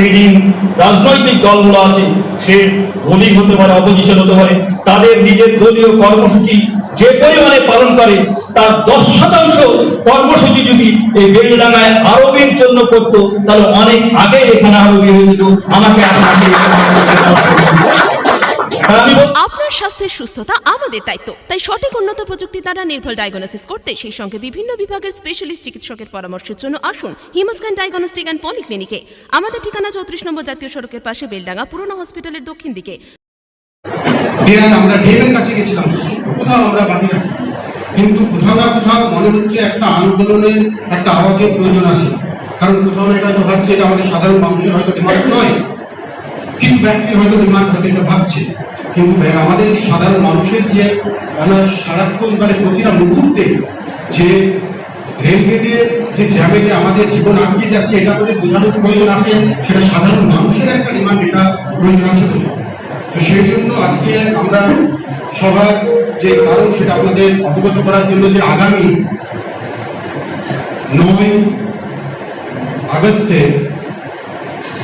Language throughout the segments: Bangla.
লিডিং রাজনৈতিক দলগুলো আছে, সে ধনী হতে পারে অপোজিশন হতে পারে, তাদের নিজের দলীয় কর্মসূচি যে পরিমাণে পালন করে, তার দশ শতাংশ কর্মসূচি যদি এই বেলডাঙ্গায় আরবের জন্য করতো, তাহলে অনেক আগে এখানে আরবি হয়ে যেত, আমাকে আপনাকে স্বাস্থ্যের সুস্থতা আমাদের দায়িত্ব। তাই সঠিক উন্নত প্রযুক্তি দ্বারা নির্ভুল ডায়াগনোসিস করতে সেই সঙ্গে বিভিন্ন বিভাগের স্পেশালিস্ট চিকিৎসকের পরামর্শের জন্য আসুন হিমোস্ক্যান ডায়াগনস্টিক অ্যান্ড পলিক্লিনিকে আমাদের ঠিকানা চৌত্রিশ নম্বর জাতীয় সড়কের পাশে বেলডাঙ্গা পুরনো হসপিটালের দক্ষিণ দিকে। আমরা কাছে গেছিলাম। কোথাও আমরা বাকি রাখি কিন্তু কোথাও না কোথাও মনে হচ্ছে একটা আন্দোলনের একটা আওয়াজের প্রয়োজন আছে। কারণ কোথাও ভাবছে এটা আমাদের সাধারণ মানুষের হয়তো ডিমান্ড নয়। কিছু ব্যক্তির হয়তো ডিমান্ড হয়তো এটা ভাবছে। কিন্তু আমাদের কি সাধারণ মানুষের যে মানে সারাক্ষণ মানে প্রতিটা মুহূর্তে যে রেলগেটের যে জ্যামে যে আমাদের জীবন আটকে যাচ্ছে, এটা করে বোঝানোর প্রয়োজন আছে, সেটা সাধারণ মানুষের একটা ডিমান্ড এটা প্রয়োজন আছে তো সেই জন্য আজকে আমরা সবার যে কারণ, সেটা আপনাদের অবগত করার জন্য যে আগামী নয় আগস্টে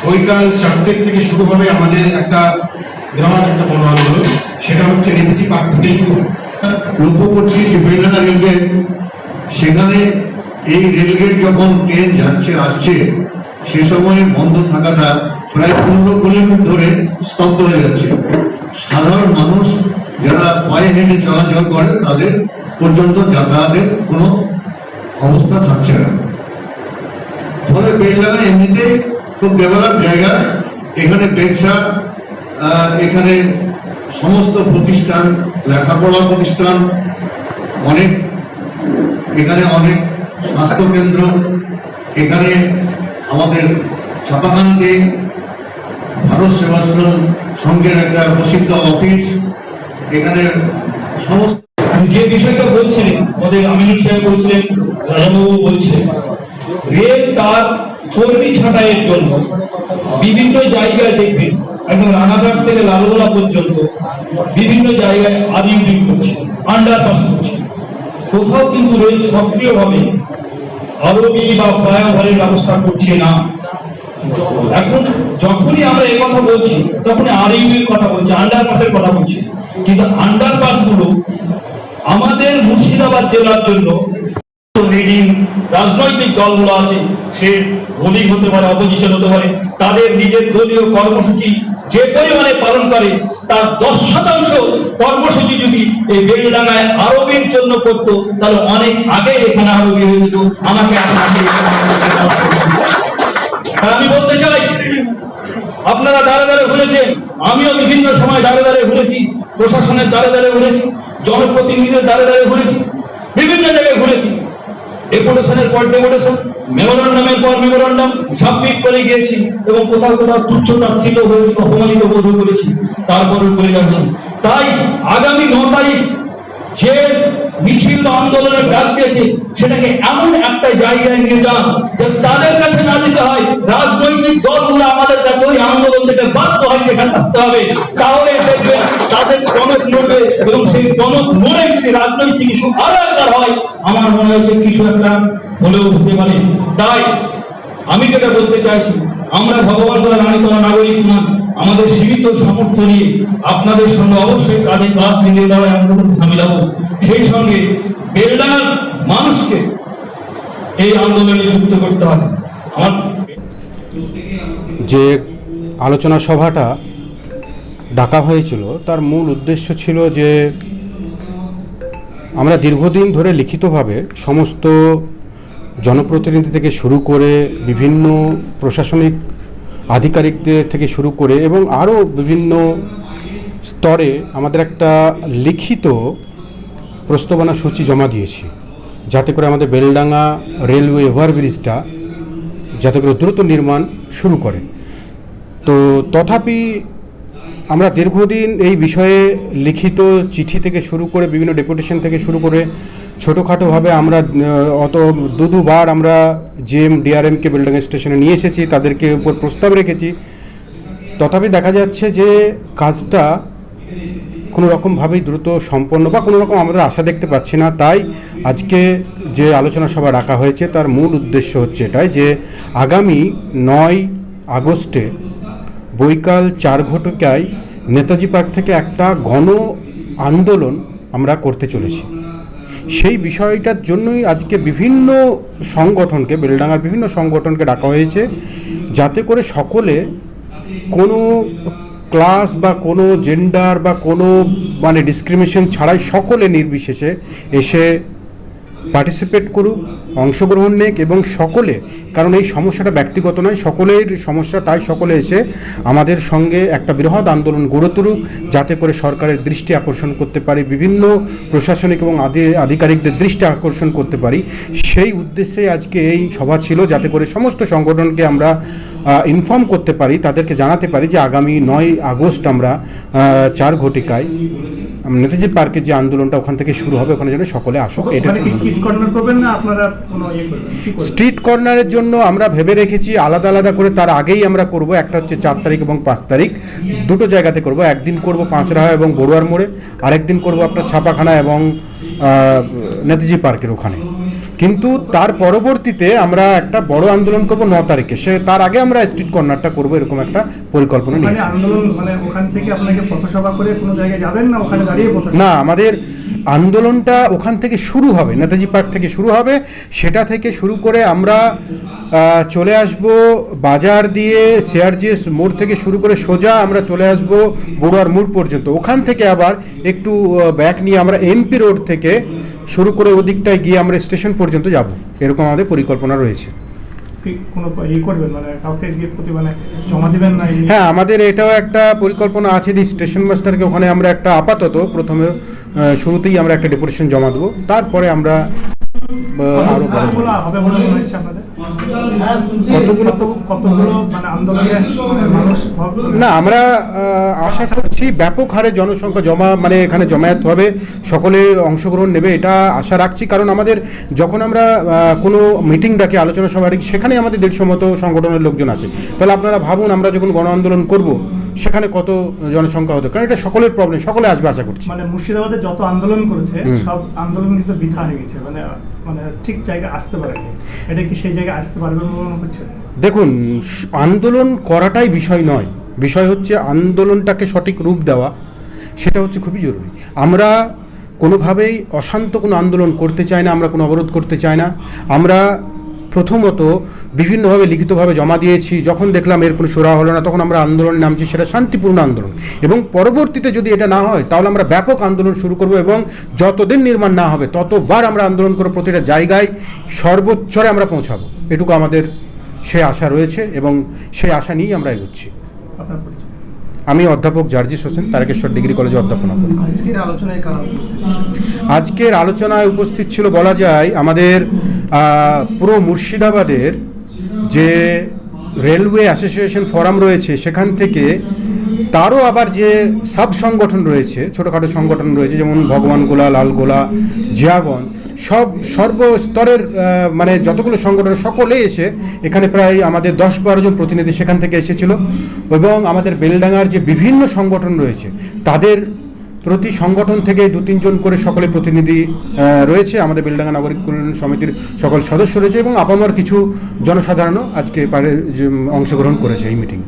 বৈকাল চারটে থেকে শুরু হবে আমাদের একটা একটা আন্দোলন, সেটা হচ্ছে থেকে শুরু করছি সেখানে এই রেলগেট যখন ট্রেন যাচ্ছে, আসছে, সে বন্ধ থাকাটা প্রায় পনেরো কিলোমিটার ধরে স্তব্ধ হয়ে যাচ্ছে। সাধারণ মানুষ যারা পায়ে হেঁটে চলাচল করে, তাদের পর্যন্ত যাতায়াতের কোনো অবস্থা থাকছে না। ফলে বেলডাঙ্গা এমনিতেই খুব ডেভেলপ জায়গা। এখানে ব্যবসা এখানে সমস্ত প্রতিষ্ঠান, লেখাপড়া প্রতিষ্ঠান, অনেক, এখানে অনেক স্বাস্থ্য কেন্দ্র, এখানে আমাদের ছাপাখানাতে ভারত সেবাশ্রম সংঘের একটা প্রসিদ্ধ অফিস, এখানে সমস্ত যে বিষয়টা বলছিলেন, আমাদের আমিনুল সাহেব বলছিলেন, রাজাবাবু বলছিলেন, রেল তার কর্মী ছাঁটাইয়ের জন্য বিভিন্ন জায়গায় দেখবেন। একদম রানাঘাট থেকে লালগোলা পর্যন্ত বিভিন্ন জায়গায় আদিউটিং করছে আন্ডারপাস করছে কোথাও কিন্তু রেল সক্রিয়ভাবে আরবি বা ফ্লাইওভারের ব্যবস্থা করছে না। এখন যখনই আমরা এই কথা বলছি, তখনই আরইউর কথা বলছি আন্ডারপাসের কথা বলছি। কিন্তু আন্ডারপাসগুলো আমাদের মুর্শিদাবাদ জেলার জন্য লিডিং রাজনৈতিক দলগুলো আছে, সে দলীয় হতে পারে অপোজিশন হতে পারে, তাদের নিজের দলীয় কর্মসূচি যে পরিমাণে পালন করে, তার দশ শতাংশ কর্মসূচি যদি এই বেলডাঙ্গায় আরবির জন্য করতো, তাহলে অনেক আগে এখানে আরবি হয়ে যেত। আমাকে আমি বলতে চাই, আপনারা দাঁড়ে দাঁড়ে ঘুরেছেন, আমিও বিভিন্ন সময় দাঁড়ে দাঁড়ে ঘুরেছি, প্রশাসনের দাঁড়ে দাঁড়ে ঘুরেছি, জনপ্রতিনিধিদের দাঁড়ে দাঁড়ে ঘুরেছি, বিভিন্ন জায়গায় ডেপুটেশনের পর ডেপুটেশন মেমোরান্ডামের পর মেমোরান্ডাম সাবমিট করে গিয়েছি এবং কোথাও কোথাও তুচ্ছ ছিল হয়েছে অপমানিত বোধ করেছি তারপরে করে যাচ্ছি। তাই আগামী ন তারিখ যে মিছিল আন্দোলনের ডাক দিয়েছে, সেটাকে এমন একটা জায়গায় নিয়ে যান যে তাদের কাছে না দিতে হয়, রাজনৈতিক দলগুলো থেকে বাধ্য হয় সেখানে আসতে হবে। তাহলে দেখবেন তাদের টনক নড়বে এবং সেই টনক নড়ে যদি রাজনৈতিক ইস্যু একবার হয়, আমার মনে হচ্ছে কিছু একটা হলেও হতে পারে। তাই আমি যেটা বলতে চাইছি, আমরা ভগবান বলে রানীতলা নাগরিক নয় আমাদের সীমিত সামর্থ্য নিয়ে আপনাদের সঙ্গে অবশ্যই কাজে কাজ মিলিয়ে দেওয়ার আন্দোলন সামিল হব সেই সঙ্গে বেলডাঙ্গার মানুষকে এই আন্দোলনে যুক্ত করতে হবে। আমার যে আলোচনা সভাটা ডাকা হয়েছিল। তার মূল উদ্দেশ্য ছিল যে আমরা দীর্ঘদিন ধরে লিখিতভাবে সমস্ত জনপ্রতিনিধি থেকে শুরু করে বিভিন্ন প্রশাসনিক আধিকারিকদের থেকে শুরু করে এবং আরও বিভিন্ন স্তরে আমাদের একটা লিখিত প্রস্তাবনা সূচি জমা দিয়েছি। যাতে করে আমাদের বেলডাঙ্গা রেলওয়ে ওভারব্রিজটা যাতে করে দ্রুত নির্মাণ শুরু করে। তো তথাপি আমরা দীর্ঘদিন এই বিষয়ে লিখিত চিঠি থেকে শুরু করে বিভিন্ন ডেপুটেশন থেকে শুরু করে ছোটোখাটোভাবে আমরা অত দু দুবার আমরা জিএম ডিআরএমকে বিল্ডিং স্টেশনে নিয়ে এসেছি, তাদেরকে উপর প্রস্তাব রেখেছি। তথাপি দেখা যাচ্ছে যে কাজটা কোনো রকমভাবেই দ্রুত সম্পন্ন বা কোনো রকম আমরা আশা দেখতে পাচ্ছি না। তাই আজকে যে আলোচনা সভা রাখা হয়েছে, তার মূল উদ্দেশ্য হচ্ছে এটাই যে আগামী নয় আগস্টে বৈকাল চার ঘটকায় নেতাজি পার্ক থেকে একটা গণ আন্দোলন আমরা করতে চলেছি। সেই বিষয়টার জন্যই আজকে বিভিন্ন সংগঠনকে, বেলডাঙ্গার বিভিন্ন সংগঠনকে ডাকা হয়েছে যাতে করে সকলে কোনো ক্লাস বা কোনো জেন্ডার বা কোনো মানে ডিসক্রিমিনেশন ছাড়াই সকলে নির্বিশেষে এসে পার্টিসিপেট করুক অংশগ্রহণ নেক এবং সকলে কারণ এই সমস্যাটা ব্যক্তিগত নয় সকলের সমস্যা তাই সকলে এসে আমাদের সঙ্গে একটা বৃহৎ আন্দোলন গড়ে তুলুক যাতে করে সরকারের দৃষ্টি আকর্ষণ করতে পারি বিভিন্ন প্রশাসনিক এবং আধি- আধিকারিকদের দৃষ্টি আকর্ষণ করতে পারি। সেই উদ্দেশ্যে আজকে এই সভা ছিল যাতে করে সমস্ত সংগঠনকে আমরা ইনফর্ম করতে পারি তাদেরকে জানাতে পারি যে আগামী নয় আগস্ট আমরা চার ঘটিকায় নেতাজি পার্কের যে আন্দোলনটা ওখান থেকে শুরু হবে ওখানে যেন সকলে আসুক এটা কি করবেন না আপনারা কোনো ইয়ে স্ট্রিট কর্নারের জন্য আমরা ভেবে রেখেছি, আলাদা আলাদা করে তার আগেই আমরা করব, একটা হচ্ছে চার তারিখ এবং পাঁচ তারিখ। দুটো জায়গাতে করব, একদিন করব পাঁচরাহা এবং বড়ুয়ার মোড়ে, আরেকদিন করব আপনার ছাপাখানা এবং নেতাজি পার্কের ওখানে। কিন্তু তার পরবর্তীতে আমরা একটা বড় আন্দোলন করব ন তারিখে। সে তার আগে আমরা স্ট্রিট কর্নারটা করব এরকম একটা পরিকল্পনা নিয়েছি। আন্দোলন মানে ওখান থেকে আপনাকে পথসভা করে কোনো জায়গায় যাবেন না? ওখানে দাঁড়িয়ে পথসভা? না আমাদের আন্দোলনটা ওখান থেকে শুরু হবে নেতাজি পার্ক থেকে শুরু হবে। সেটা থেকে শুরু করে আমরা চলে আসব বাজার দিয়ে সিআরজিএস মোড় থেকে শুরু করে সোজা আমরা চলে আসব বড়ুয়ার মোড় পর্যন্ত। ওখান থেকে আবার একটু ব্যাক নিয়ে আমরা এমপি রোড থেকে শুরু করে ওদিকটায় গিয়ে আমরা স্টেশন পর্যন্ত যাব। এরকম আমাদের পরিকল্পনা রয়েছে। মানে মানে? হ্যাঁ আমাদের এটাও একটা পরিকল্পনা আছে যে স্টেশন মাস্টারকে ওখানে আমরা একটা আপাতত প্রথমে শুরুতেই আমরা একটা ডেপুটেশন জমা দেবো। তারপরে আমরা আরও কতগুলো হবে বলে মনে না আমরা আশা করছি ব্যাপক হারে জনসংখ্যা জমা মানে এখানে জমায়েত হবে সকলে অংশগ্রহণ নেবে এটা আশা রাখছি। কারণ আমাদের যখন আমরা কোনো মিটিং ডাকি আলোচনা সভা সেখানে আমাদের দেড়শো মতো সংগঠনের লোকজন আসে। তাহলে আপনারা ভাবুন আমরা যখন গণ আন্দোলন করব সেখানে কত জনসংখ্যা হতো? কারণ এটা সকলের প্রবলেম সকলে আসবে আশা করছি। মানে মুর্শিদাবাদে যত আন্দোলন করেছে। সব আন্দোলন কিন্তু বৃথা হয়ে গেছে। মানে মানে ঠিক জায়গায় আসতে পারেনি। এটা কি সেই জায়গায় আসতে পারবে মনে হচ্ছে? দেখুন আন্দোলন করাটাই বিষয় নয়। বিষয় হচ্ছে আন্দোলনটাকে সঠিক রূপ দেওয়া। সেটা হচ্ছে খুবই জরুরি। আমরা কোনোভাবেই অশান্ত কোনো আন্দোলন করতে চাই না আমরা কোনো অবরোধ করতে চাই না। আমরা প্রথমত বিভিন্নভাবে লিখিতভাবে জমা দিয়েছি। যখন দেখলাম এর কোনো সুরা হলো না তখন আমরা আন্দোলনে নামছি সেটা শান্তিপূর্ণ আন্দোলন। এবং পরবর্তীতে যদি এটা না হয় তাহলে আমরা ব্যাপক আন্দোলন শুরু করব এবং যতদিন নির্মাণ না হবে ততবার আমরা আন্দোলন করে প্রতিটা জায়গায় সর্বোচ্চরে আমরা পৌঁছাবো। এটুকু আমাদের সে আশা রয়েছে এবং সেই আশা নিয়েই আমরা এগোচ্ছি। আমি অধ্যাপক জার্জিস হোসেন তারকেশ্বর ডিগ্রি কলেজে অধ্যাপনা করি। আজকের আলোচনায় উপস্থিত ছিল বলা যায় আমাদের পুরো মুর্শিদাবাদের যে রেলওয়ে অ্যাসোসিয়েশন ফোরাম রয়েছে, সেখান থেকে তারও আবার যে সাব সংগঠন রয়েছে, ছোটোখাটো সংগঠন রয়েছে, যেমন ভগবানগোলা লালগোলা জিয়াগঞ্জ সব সর্বস্তরের মানে যতগুলো সংগঠন, সকলে এসে এখানে প্রায় আমাদের দশ বারো জন প্রতিনিধি সেখান থেকে এসেছিল এবং আমাদের বেলডাঙ্গার যে বিভিন্ন সংগঠন রয়েছে, তাদের প্রতি সংগঠন থেকে দু তিনজন করে সকলে প্রতিনিধি রয়েছে। আমাদের বেলডাঙ্গা নাগরিক কল্যাণ সমিতির সকল সদস্য রয়েছে এবং আপামার কিছু জনসাধারণও আজকে পারে- অংশগ্রহণ করেছে এই মিটিং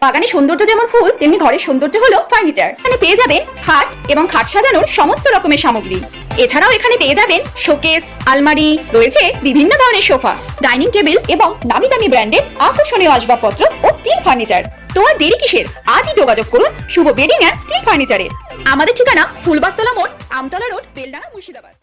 বাগানে সৌন্দর্য যেমন ফুল, তেমনি ঘরের সৌন্দর্য হলো ফার্নিচার। এখানে পেয়ে যাবেন খাট এবং খাট সাজানোর সমস্ত রকমের সামগ্রী। এছাড়াও এখানে পেয়ে যাবেন শোকেস আলমারি, রয়েছে বিভিন্ন ধরনের সোফা ডাইনিং টেবিল এবং দামি দামি ব্র্যান্ডের আকর্ষণীয় আসবাবপত্র ও স্টিল ফার্নিচার তোমার দেরি কিসের? আজই যোগাযোগ করুন শুভ বেডিং অ্যান্ড স্টিল ফার্নিচারে আমাদের ঠিকানা ফুলবাস্তলা মোড়, আমতলা রোড, বেলডাঙ্গা মুর্শিদাবাদ।